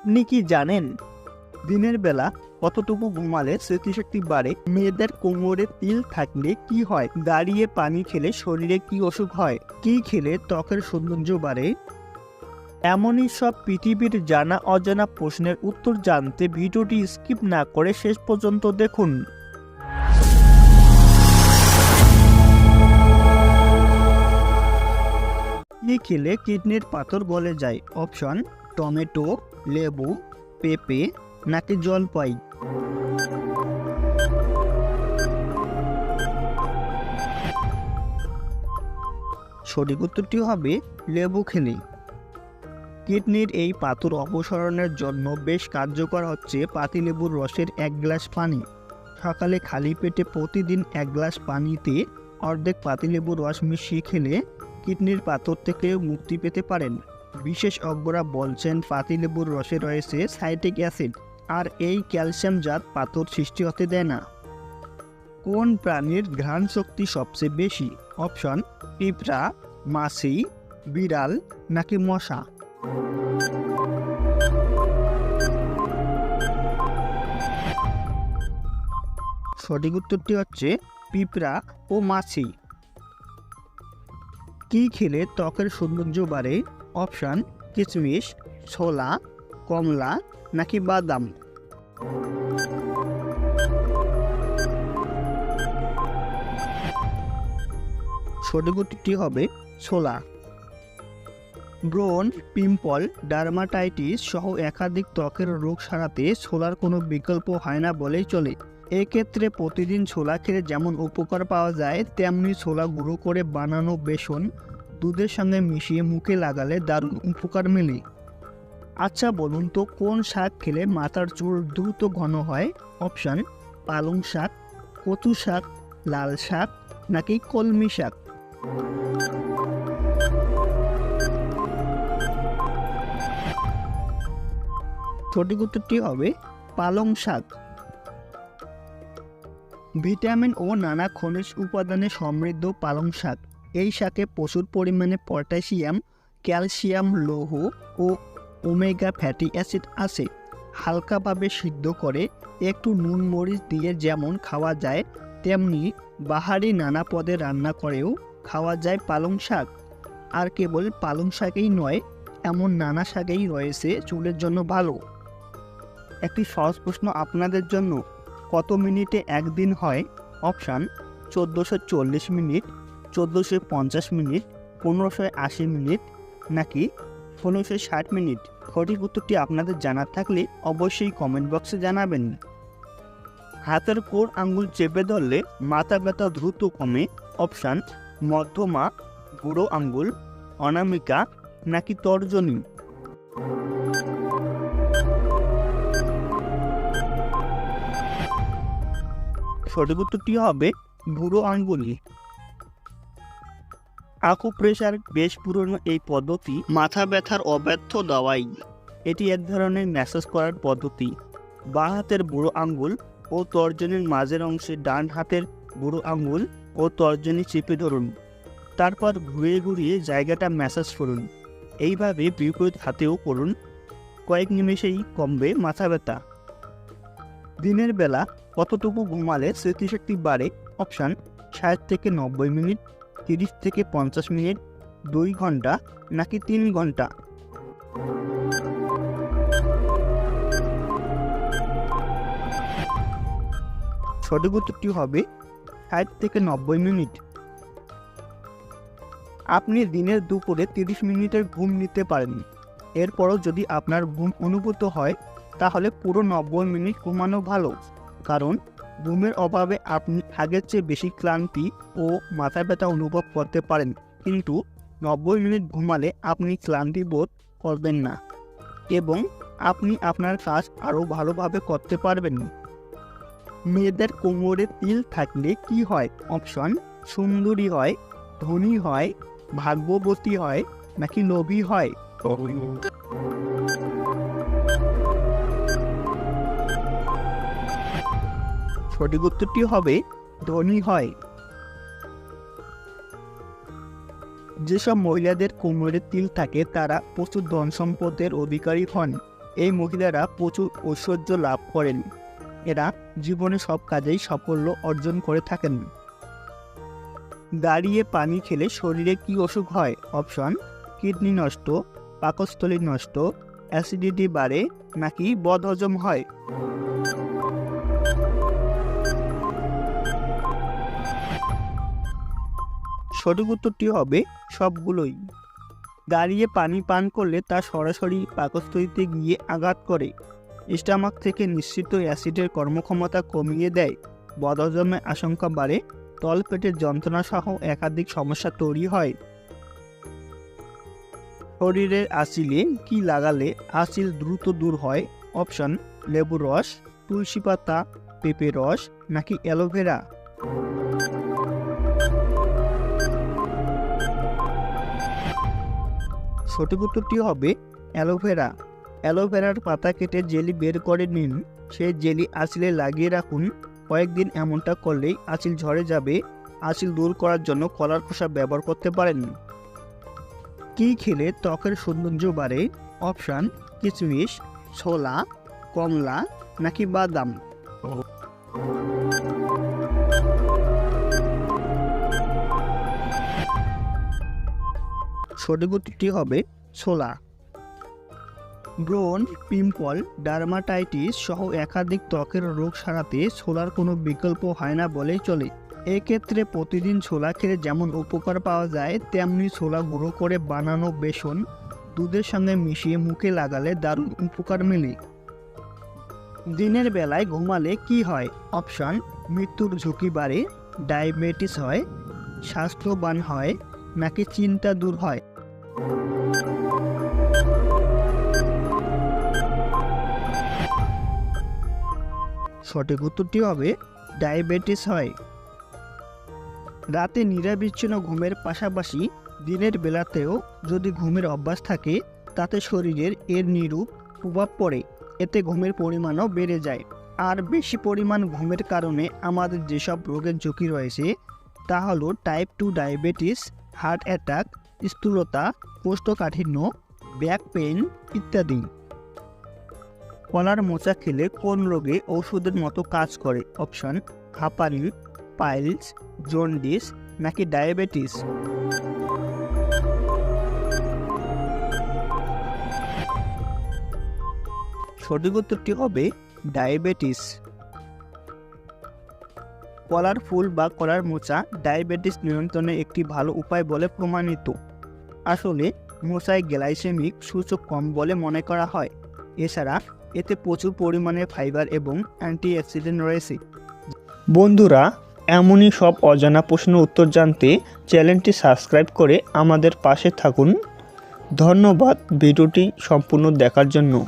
আপনি কি জানেন? দিনের বেলা কতটুকু ঘুমালে স্মৃতিশক্তি বাড়ে? মেয়েদের কোমরে তিল থাকলে কি হয়? দাঁড়িয়ে পানি খেলে শরীরে কি অসুখ হয়? কি খেলে ত্বকের সৌন্দর্য বাড়ে? এমনই সব পৃথিবীর জানা অজানা প্রশ্নের উত্তর জানতে ভিডিওটি স্কিপ না করে শেষ পর্যন্ত দেখুন। কি খেলে কিডনির পাথর গলে যায়? অপশন, টমেটো লেবু, পেঁপে, নাকি জলপাই? সঠিক উত্তরটি হবে লেবু খেলে কিডনির এই পাথর অপসারণের জন্য বেশ কার্যকর হচ্ছে পাতিলেবুর রসের এক গ্লাস পানি। সকালে খালি পেটে প্রতিদিন এক গ্লাস পানিতে অর্ধেক পাতিলেবুর রস মিশিয়ে খেলে কিডনির পাথর থেকে মুক্তি পেতে পারেন। বিশেষজ্ঞরা বলছেন পাতিলেবুর রসে রয়েছে সাইটিক অ্যাসিড, আর এই ক্যালসিয়ামজাত পাথর সৃষ্টি হতে দেয় না। কোন প্রাণীর ঘ্রাণ শক্তি সবচেয়ে বেশি? অপশন, পিঁপড়া, মাছি, বিড়াল নাকি মশা? সঠিক উত্তরটি হচ্ছে পিঁপড়া ও মাছি। কি খেলে ত্বকের সৌন্দর্য বাড়ে? অপশান কিশমিশ ছোলা, কমলা নাকি বাদাম? সঠিক উত্তরটি হবে ছোলা। ব্রণ পিম্পল, ডার্মাটাইটিস সহ একাধিক ত্বকের রোগ সারাতে ছোলার কোনো বিকল্প হয় না বলেই চলে। এক্ষেত্রে প্রতিদিন ছোলা খেলে যেমন উপকার পাওয়া যায়, তেমনি ছোলা গুঁড়ো করে বানানো বেসন দুধের সঙ্গে মিশিয়ে মুখে লাগালে দারুণ উপকার মেলে। আচ্ছা বলুন তো, কোন শাক খেলে মাথার চুল দ্রুত ঘন হয়? অপশান, পালং শাক, কচু শাক, লাল শাক, নাকি কলমি শাক? সঠিক উত্তরটি হবে পালং শাক। ভিটামিন ও নানা খনিজ উপাদানে সমৃদ্ধ পালং শাক। এই শাকে প্রচুর পরিমাণে পটাশিয়াম, ক্যালসিয়াম, লৌহ ও ওমেগা ফ্যাটি অ্যাসিড আছে। হালকাভাবে সিদ্ধ করে একটু নুন, মরিচ দিয়ে যেমন খাওয়া যায়, তেমনি বাহারি নানা পদে রান্না করেও খাওয়া যায় পালং শাক। আর কেবল পালং শাকেই নয়, এমন নানা শাকেই রয়েছে চুলের জন্য ভালো। একটি সহজ প্রশ্ন আপনাদের জন্য, কত মিনিটে একদিন হয়? অপশান, চোদ্দোশো মিনিট। চোদ্দোশো পঞ্চাশ মিনিট, পনেরোশো আশি মিনিট নাকি ষোলোশো ষাট মিনিট? সঠিক উত্তরটি আপনাদের জানার থাকলে অবশ্যই কমেন্ট বক্সে জানাবেন। হাতের কোর আঙ্গুল চেপে ধরলে মাথা ব্যথা দ্রুত কমে। অপশান মধ্যমা বুড়ো আঙ্গুল, অনামিকা নাকি তর্জনী? সঠিক উত্তরটি হবে বুড়ো আঙ্গুলি। আকুপ্রেশার বেশ পুরনো এই পদ্ধতি মাথা ব্যথার অব্যর্থ দাওয়াই। এটি এক ধরনের ম্যাসাজ করার পদ্ধতি। বাঁ হাতের বুড়ো আঙ্গুল ও তর্জনীর মাঝের অংশে ডান হাতের বুড়ো আঙ্গুল ও তর্জনী চেপে ধরুন। তারপর ঘুরিয়ে ঘুরিয়ে জায়গাটা ম্যাসাজ করুন। এইভাবে বিপরীত হাতেও করুন। কয়েক নিমেষেই কমবে মাথা ব্যথা। দিনের বেলা কতটুকু ঘুমালে স্মৃতিশক্তি বাড়ে? অপশান, ষাট থেকে নব্বই মিনিট। তিরিশ থেকে পঞ্চাশ মিনিট, দুই ঘণ্টা নাকি তিন ঘণ্টা? সঠিক উত্তরটি হবে ষাট থেকে নব্বই মিনিট। আপনি দিনের দুপুরে তিরিশ মিনিটের ঘুম নিতে পারেন। এরপরও যদি আপনার ঘুম অনুভূত হয়, তাহলে পুরো নব্বই মিনিট ঘুমানো ভালো। কারণ ঘুমের অভাবে আপনি আগের চেয়ে বেশি ক্লান্তি ও মাথা ব্যথা অনুভব করতে পারেন। কিন্তু নব্বই মিনিট ঘুমালে আপনি ক্লান্তি বোধ করবেন না এবং আপনি আপনার কাজ আরও ভালোভাবে করতে পারবেন। মেয়েদের কোমরে তিল থাকলে কি হয়? অপশন, সুন্দরী হয়, ধনী হয়, ভাগ্যবতী হয় নাকি লোভী হয়? সঠিক উত্তরটি হবে ধনী হয়। যেসব মহিলাদের কোমরে তিল থাকে, তারা প্রচুর ধন সম্পদের অধিকারী হন। এই মহিলারা প্রচুর ঐশ্বর্য লাভ করেন। এরা জীবনে সব কাজেই সাফল্য অর্জন করে থাকেন। দাঁড়িয়ে পানি খেলে শরীরে কি অসুখ হয়? অপশন, কিডনি নষ্ট, পাকস্থলী নষ্ট, অ্যাসিডিটি বাড়ে নাকি বদহজম হয়? সঠিক উত্তরটি হবে সবগুলোই। দাঁড়িয়ে পানি পান করলে তা সরাসরি পাকস্থলীতে গিয়ে আঘাত করে। স্টামাক থেকে নিশ্চিত অ্যাসিডের কর্মক্ষমতা কমিয়ে দেয়। বদহজমের আশঙ্কা বাড়ে। তলপেটের যন্ত্রণা সহ একাধিক সমস্যা তৈরি হয়। শরীরের আসিলে কি লাগালে আসিল দ্রুত দূর হয়? অপশন লেবু রস, তুলসী পাতা, পেঁপে রস নাকি অ্যালোভেরা? সঠিক উত্তরটি হবে অ্যালোভেরা। অ্যালোভেরার পাতা কেটে জেলি বের করে নিন। সেই জেলি আঁচিলে লাগিয়ে রাখুন। কয়েকদিন এমনটা করলেই আঁচিল ঝরে যাবে। আঁচিল দূর করার জন্য কলার খোসা ব্যবহার করতে পারেন। কি খেলে ত্বকের সৌন্দর্য বাড়ে? অপশান কিচমিচ ছোলা, কমলা নাকি বাদাম? সঠিক হবে ছোলা ব্রণ পিম্পল, ডার্মাটাইটিস সহ একাধিক ত্বকের রোগ সারাতে ছোলার কোনো বিকল্প হয় না বলেই চলে। এক্ষেত্রে প্রতিদিন ছোলা খেলে যেমন উপকার পাওয়া যায়, তেমনি ছোলা গুঁড়ো করে বানানো বেসন দুধের সঙ্গে মিশিয়ে মুখে লাগালে দারুণ উপকার মেলে। দিনের বেলায় ঘুমালে কি হয়? অপশন, মৃত্যুর ঝুঁকি বাড়ে, ডায়াবেটিস হয়, স্বাস্থ্যবান হয়, নাকি চিন্তা দূর হয়? সঠিক উত্তরটি হবে ডায়াবেটিস হয়। রাতে নিরাবিচ্ছিন্ন ঘুমের পাশাপাশি দিনের বেলাতেও যদি ঘুমের অভ্যাস থাকে, তাতে শরীরের এর নিরূপ প্রভাব পড়ে, এতে ঘুমের পরিমাণও বেড়ে যায়। আর বেশি পরিমাণ ঘুমের কারণে আমাদের যেসব রোগের ঝুঁকি রয়েছে, তা হলো type two diabetes heart attack স্থূলতা, কোষ্ঠকাঠিন্য ব্যাক পেইন ইত্যাদি। কলার মোচা খেলে কোন রোগে ওষুধের মতো কাজ করে? অপশন হাঁপানি পাইলস জন্ডিস নাকি ডায়াবেটিস সঠিক উত্তরটি হবে ডায়াবেটিস কলার ফুল বা কলার মোচা ডায়াবেটিস নিয়ন্ত্রণে একটি ভালো উপায় বলে প্রমাণিত। আসলে মোচায় গ্লাইসেমিক সূচক কম বলে মনে করা হয়। এছাড়া এতে প্রচুর পরিমাণে ফাইবার এবং অ্যান্টিঅক্সিডেন্ট রয়েছে। বন্ধুরা, এমনই সব অজানা প্রশ্ন উত্তর জানতে চ্যানেলটি সাবস্ক্রাইব করে আমাদের পাশে থাকুন। ধন্যবাদ ভিডিওটি সম্পূর্ণ দেখার জন্য।